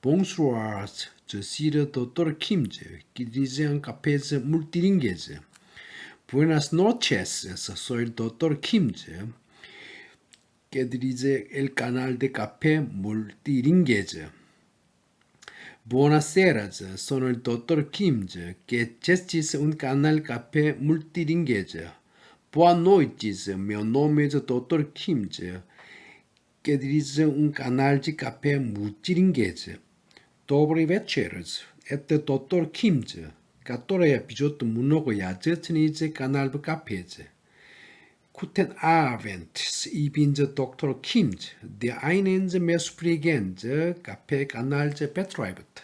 Bonsoir, je suis le docteur Kim, qui dirige un café multilingue. Buenas noches, soy el doctor Kim, que dirige el canal de café multilingue. Buonasera, sono il dottor Kim, che gestisce un canale caffè multilingue. Boa noite, meu nome é Dr. Kim, che dirige un canale de café multilingue. Dobry wieczór, это доктор Kim, который ведет много язычный канал в кафе. Guten Abend, ich bin der Dr. Kim, der einen mehr sprechen, 카페 канал betreibt.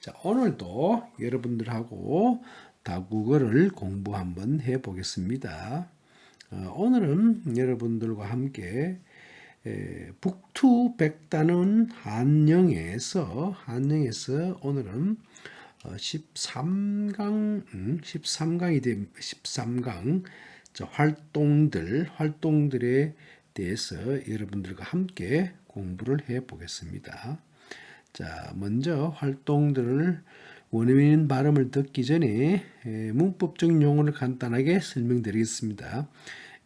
자, 오늘도 여러분들하고 다국어를 공부 한번 해보겠습니다. 어, 오늘은 여러분들과 함께 에, 북투 백단은 한영에서 한영에서 오늘은 어, 13강 음, 13강이 되 13강 저 활동들 활동들에 대해서 여러분들과 함께 공부를 해 보겠습니다. 자, 먼저 활동들을 원어민 발음을 듣기 전에 에, 문법적 용어를 간단하게 설명드리겠습니다.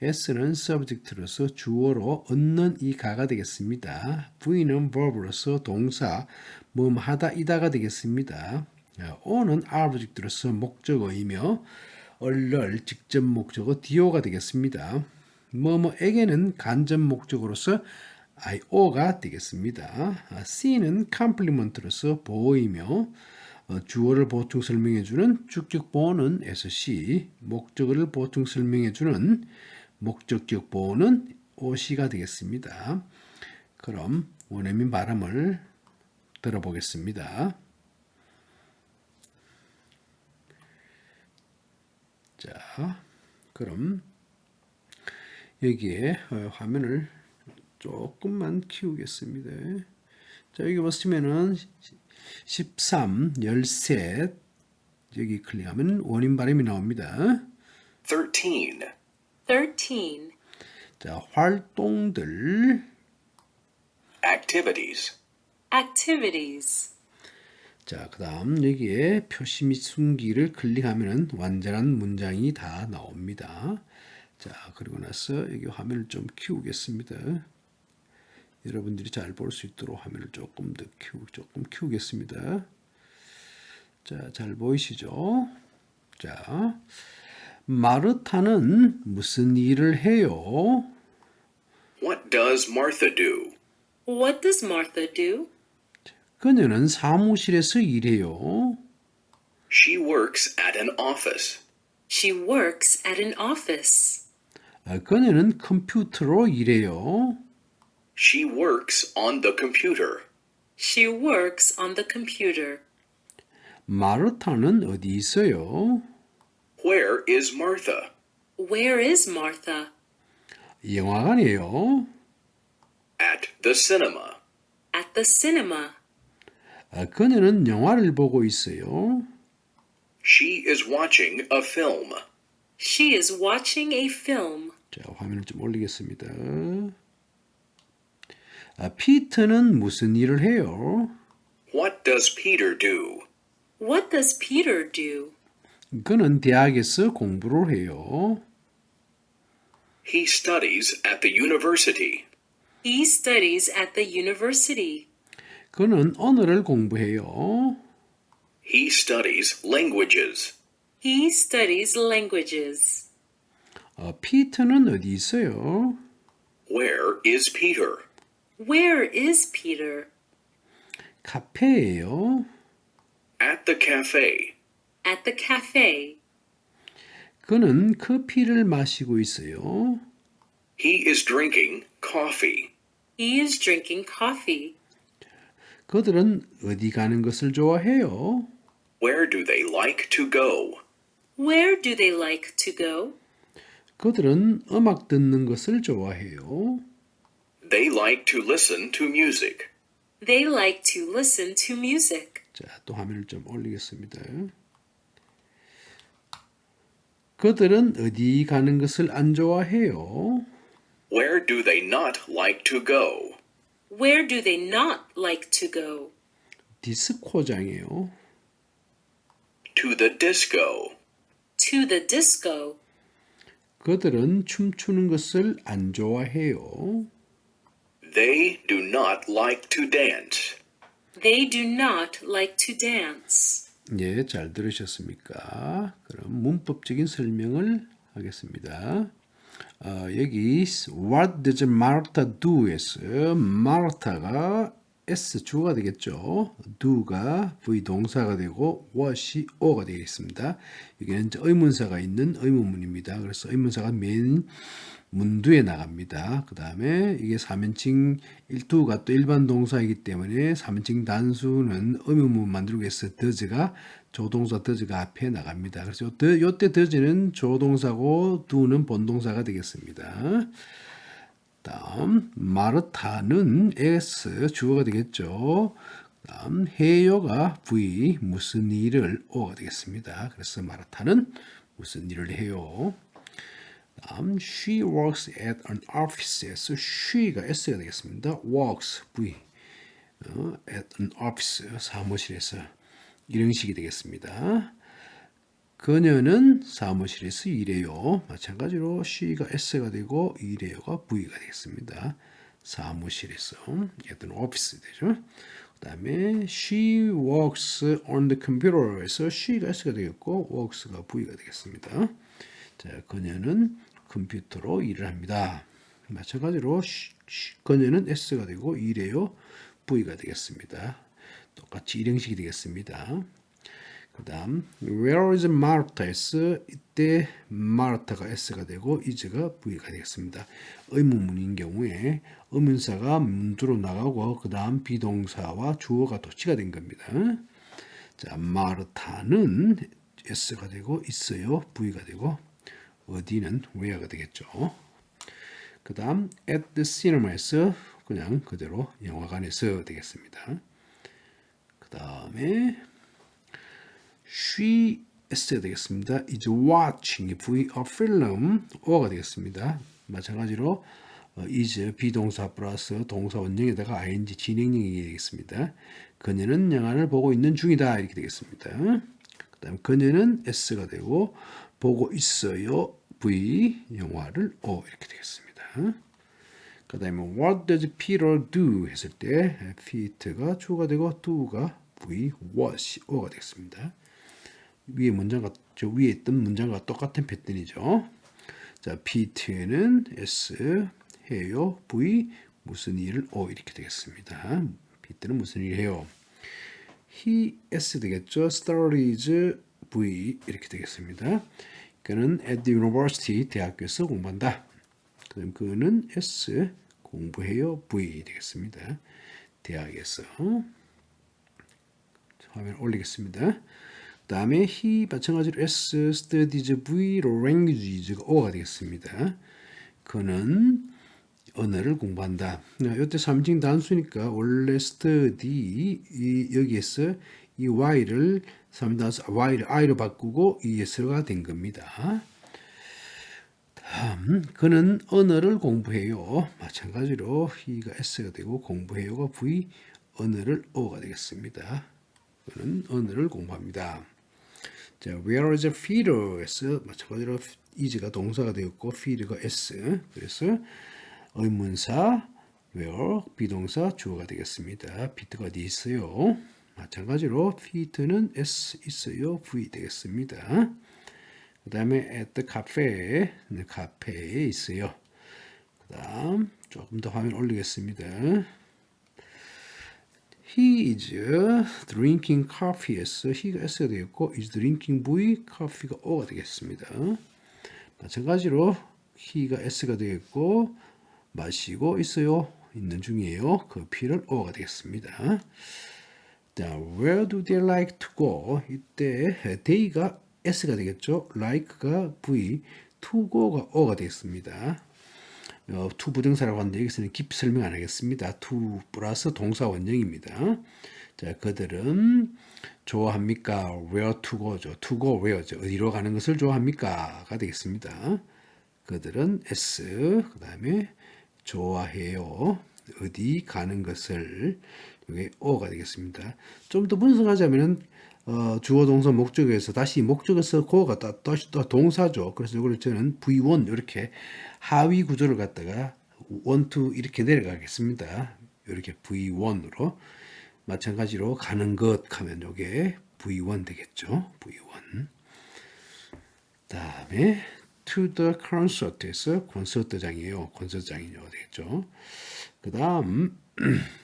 S는 subject로서 주어로 얻는 이 가가 되겠습니다. V는 verb로서 동사 뭐뭐 하다 이다가 되겠습니다. O는 object로서 목적어이며 얼럴 직접 목적어 do가 되겠습니다. 뭐뭐에게는 간접 목적어로서 io가 되겠습니다. C는 complement로서 보이며 주어를 보충 설명해주는 쭉쭉 보는 SC, 목적어를 보충 설명해주는 목적격 보호는 OC가 되겠습니다. 그럼 원어민 발음을 들어보겠습니다. 자, 그럼 여기에 어, 화면을 조금만 키우겠습니다. 자, 여기 보시면은 13, 13 여기 클릭하면 원인 발음이 나옵니다. 13. 13. 자, 활동들 Activities. Activities. 자, 그 다음 여기에 표시 및 숨기를 클릭하면 완전한 문장이 다 나옵니다. 자, 그리고 나서 여기 화면을 좀 키우겠습니다. 여러분들이 잘 볼 수 있도록 화면을 조금 더 키우, 조금 키우겠습니다. 자, 잘 보이시죠? 자, 마르타는 무슨 일을 해요? What does Martha do? What does Martha do? 그녀는 사무실에서 일해요. She works at an office. She works at an office. 아, 그녀는 컴퓨터로 일해요. She works on the computer. She works on the computer. 마르타는 어디 있어요? Where is Martha? Where is Martha? 영화관이에요. At the cinema. At the cinema. 아, 그녀는 영화를 보고 있어요. She is watching a film. She is watching a film. 자, 화면을 좀 올리겠습니다. 아, 피터는 무슨 일을 해요? What does Peter do? What does Peter do? 그는 대학에서 공부를 해요. He studies at the university. He studies at the university. 그는 언어를 공부해요. He studies languages. He studies languages. 아, 피터는 어디 있어요? Where is Peter? Where is Peter? 카페예요. At the cafe. At the cafe. 그는 커피를 마시고 있어요. He is drinking coffee. He is drinking coffee. 그들은 어디 가는 것을 좋아해요? Where do they like to go? Where do they like to go? 그들은 음악 듣는 것을 좋아해요. They like to listen to music. They like to listen to music. 자, 또 화면을 좀 올리겠습니다. 그들은 어디 가는 것을 안 좋아해요. Where do they not like to go? Where do they not like to go? 디스코장이에요. To the disco. To the disco. 그들은 춤추는 것을 안 좋아해요. They do not like to dance. They do not like to dance. 예, 잘 들으셨습니까? 그럼 문법적인 설명을 하겠습니다. 어, 여기 What does Martha do?에서 Martha가 S 주어가 되겠죠. do가 V 동사가 되고 what이 O가 되겠습니다. 여기는 의문사가 있는 의문문입니다. 그래서 의문사가 맨 문두에 나갑니다. 그 다음에 이게 3인칭 일두가 또 일반 동사이기 때문에 3인칭 단수는 의문문 만들기 위해서 does가 조동사 does가 앞에 나갑니다. 그래서 요때, 요때 does는 조동사고 do는 본동사가 되겠습니다. 다음 마르타는 S 주어가 되겠죠. 다음 해요가 V 무슨 일을 O가 되겠습니다. 그래서 마르타는 무슨 일을 해요. 다음 she works at an office에서 she가 S가 되겠습니다. works V 어, at an office 사무실에서 이형식이 되겠습니다. 그녀는 사무실에서 일해요. 마찬가지로 she가 S가 되고 일해요가 V가 되겠습니다. 사무실에서 at an office 되죠. 그 다음에 she works on the computer에서 she가 S가 되겠고 works가 V가 되겠습니다. 자, 그녀는 컴퓨터로 일을 합니다. 마찬가지로 그녀는 S가 되고 일해요 V가 되겠습니다. 똑같이 일형식이 되겠습니다. 그 다음 Where is Martha에서 이때 Martha가 S가 되고 is가 V가 되겠습니다. 의문문인 경우에 의문사가 문두로 나가고 그 다음 비동사와 주어가 도치가 된 겁니다. 자, 마르타는 S가 되고 있어요 V가 되고 어디는 where가 되겠죠. 그 다음 at the cinema에서 그냥 그대로 영화관에서 되겠습니다. 그 다음에 she S가 되겠습니다. is watching V a film O가 되겠습니다. 마찬가지로 어, is 비동사 플러스 동사 원형에다가 ing 진행형이 되겠습니다. 그녀는 영화를 보고 있는 중이다 이렇게 되겠습니다. 그 다음 그녀는 S가 되고 보고 있어요 V 영화를 O 이렇게 되겠습니다. 그 다음에 What does Peter do? 했을 때 Peter가 주어가 되고 do가 V, was, O가 되겠습니다. 위에 문장과 저 위에 있던 문장과 똑같은 패턴이죠. 자, Peter는 S 해요. V 무슨 일을 O 이렇게 되겠습니다. Peter는 무슨 일을 해요? He S 되겠죠. Studies V 이렇게 되겠습니다. 그는 at the university 대학교에서 공부한다. 그럼 그는 S 공부해요 V 되겠습니다. 대학에서 화면 올리겠습니다. 그 다음에 he 마찬가지로 S studies V languages가 O가 되겠습니다. 그는 언어를 공부한다. 이때 3진 단수니까 원래 study 이 여기에서 이 y를 3진 단수 y를 i로 바꾸고 es가 된 겁니다. 다음 그는 언어를 공부해요. 마찬가지로 he가 s가 되고 공부해요가 v 언어를 o가 되겠습니다. 그는 언어를 공부합니다. 자, where is Peter에서 마찬가지로 is가 동사가 되었고 feed가 s 그래서 의문사 where 비동사 주어가 되겠습니다. 피트가 어디 있어요? 마찬가지로 피트는 s 있어요. v 되겠습니다. 그 다음에 at the cafe 네, 카페에 있어요. 그 다음 조금 더 화면 올리겠습니다. He is drinking coffee에서 he가 s가 되겠고 is drinking v coffee가 o가 되겠습니다. 마찬가지로 he가 s가 되겠고 마시고 있어요. 있는 중이에요. 커피를 o가 되겠습니다. 자, where do they like to go? 이때 they가 S가 되겠죠. like가 V, to go가 O가 되겠습니다. 어, to 부정사라고 하는데 여기서는 깊이 설명 안 하겠습니다. to 플러스 동사 원형입니다. 자, 그들은 좋아합니까? where to go죠. to go where죠. 어디로 가는 것을 좋아합니까? 가 되겠습니다. 그들은 S, 그 다음에 좋아해요. 어디 가는 것을 이게 O가 되겠습니다. 좀 더 분석하자면은 어, 주어 동사 목적에서 다시 목적에서 고가 또, 또, 또 동사죠. 그래서 이걸 저는 V1 이렇게 하위 구조를 갖다가 1, 2 이렇게 내려가겠습니다. 이렇게 V1으로 마찬가지로 가는 것 하면 이게 V1 되겠죠. V1. 다음에 to the concert에서 콘서트장이에요. 콘서트장이요 되겠죠. 그 다음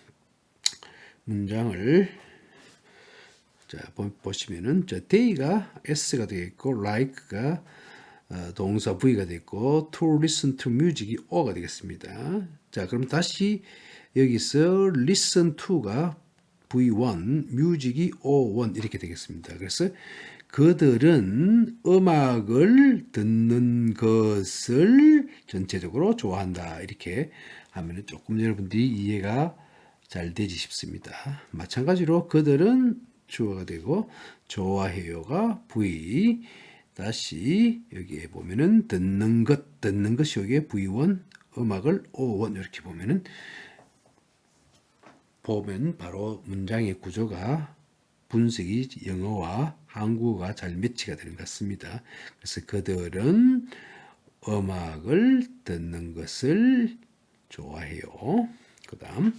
문장을 자 보- 보시면은 저 day가 s가 되겠고 like가 어, 동사 v가 되겠고 to listen to music이 o가 되겠습니다. 자 그럼 다시 여기서 listen to가 v1, music이 o1 이렇게 되겠습니다. 그래서 그들은 음악을 듣는 것을 전체적으로 좋아한다. 이렇게 하면 조금 여러분들이 이해가 잘 되지 싶습니다. 마찬가지로 그들은 주어가 되고 좋아해요가 V 다시 여기에 보면은 듣는 것 듣는 것이 여기에 V1 음악을 O1 이렇게 보면은 보면 바로 문장의 구조가 분석이 영어와 한국어가 잘 매치가 되는 것 같습니다. 그래서 그들은 음악을 듣는 것을 좋아해요. 그 다음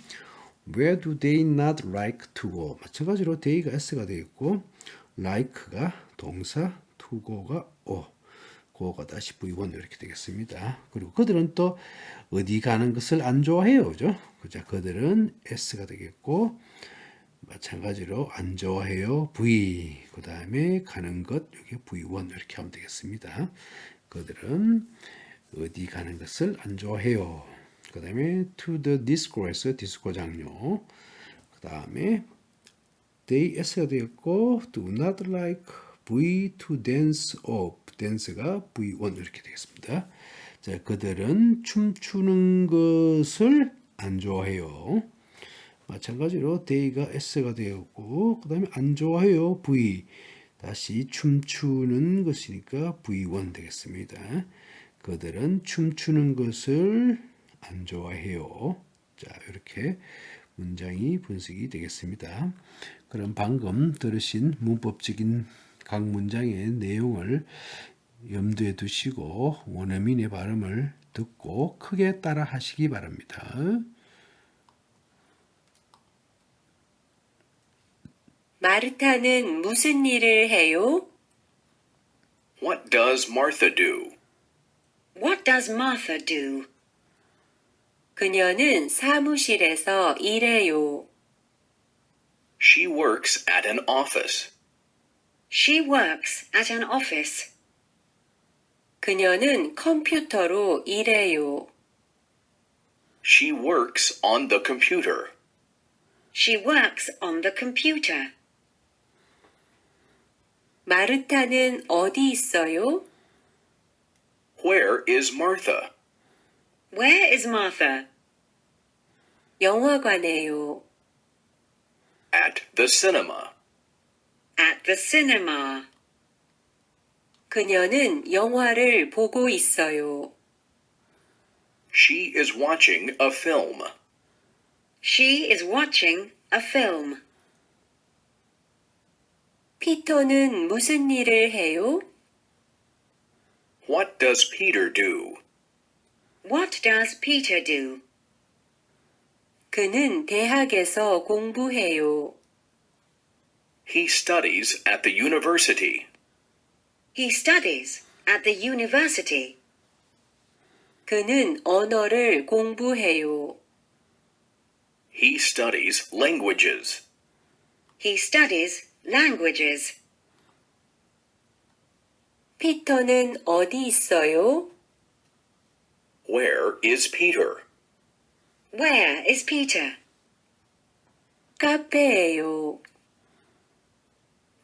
Where do they not like to go? 마찬가지로 they가 s가 되겠고 like가 동사, to go가 o, go가 다시 v1 이렇게 되겠습니다. 그리고 그들은 또 어디 가는 것을 안 좋아해요, 그죠? 그죠? 그들은 s가 되겠고 마찬가지로 안 좋아해요, v. 그 다음에 가는 것 여기 v1 이렇게 하면 되겠습니다. 그들은 어디 가는 것을 안 좋아해요. 그 다음에 to the disco에서 디스코 장료. 그 다음에 they s가 되었고 do not like v to dance of dance가 v1 이렇게 되겠습니다. 자, 그들은 춤추는 것을 안 좋아해요. 마찬가지로 they가 s가 되었고 그 다음에 안 좋아해요 v 다시 춤추는 것이니까 v1 되겠습니다. 그들은 춤추는 것을 안 좋아해요. 자, 이렇게 문장이 분석이 되겠습니다. 그럼 방금 들으신 문법적인 각 문장의 내용을 염두에 두시고 원어민의 발음을 듣고 크게 따라 하시기 바랍니다. 마르타는 무슨 일을 해요? What does Martha do? What does Martha do? 그녀는 사무실에서 일해요. She works at an office. She works at an office. 그녀는 컴퓨터로 일해요. She works on the computer. She works on the computer. 마르타는 어디 있어요? Where is Martha? Where is Martha? 영화관에요. At the cinema. At the cinema. 그녀는 영화를 보고 있어요. She is watching a film. She is watching a film. 피터는 무슨 일을 해요? What does Peter do? What does Peter do? 그는 대학에서 공부해요. He studies at the university. He studies at the university. 그는 언어를 공부해요. He studies languages. He studies languages. 피터는 어디 있어요? Where is Peter? Where is Peter? 카페예요.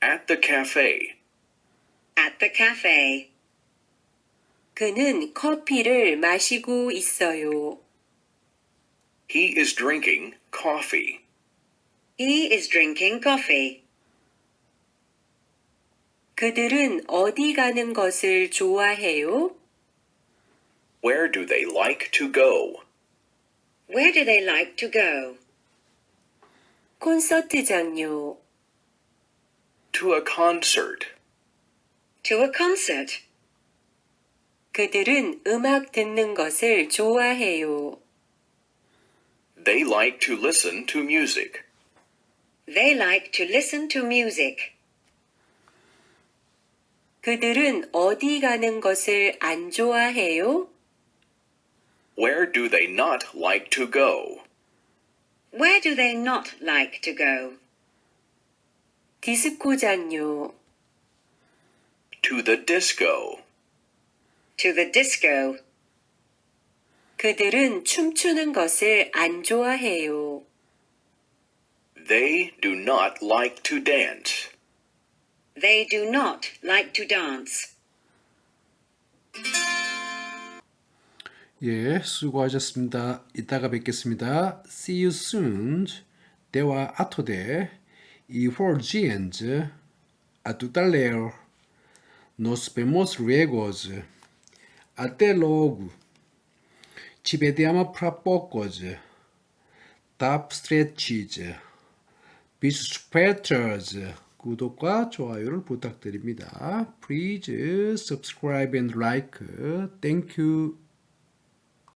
At the cafe. At the cafe. 그는 커피를 마시고 있어요. He is drinking coffee. He is drinking coffee. 그들은 어디 가는 것을 좋아해요? Where do they like to go? Where do they like to go? 콘서트장요. To a concert. To a concert. 그들은 음악 듣는 것을 좋아해요. They like to listen to music. They like to listen to music. 그들은 어디 가는 것을 안 좋아해요? Where do they not like to go? Where do they not like to go? 디스코장요. To the disco. To the disco. 그들은 춤추는 것을 안 좋아해요. They do not like to dance. They do not like to dance. 예, 수고하셨습니다. 이따가 뵙겠습니다. See you soon. 대화 아토데. E vemos luego. Até logo. Ci vediamo fra poco. Top stretches. Bispectors. 구독과 좋아요를 부탁드립니다. Please subscribe and like. Thank you.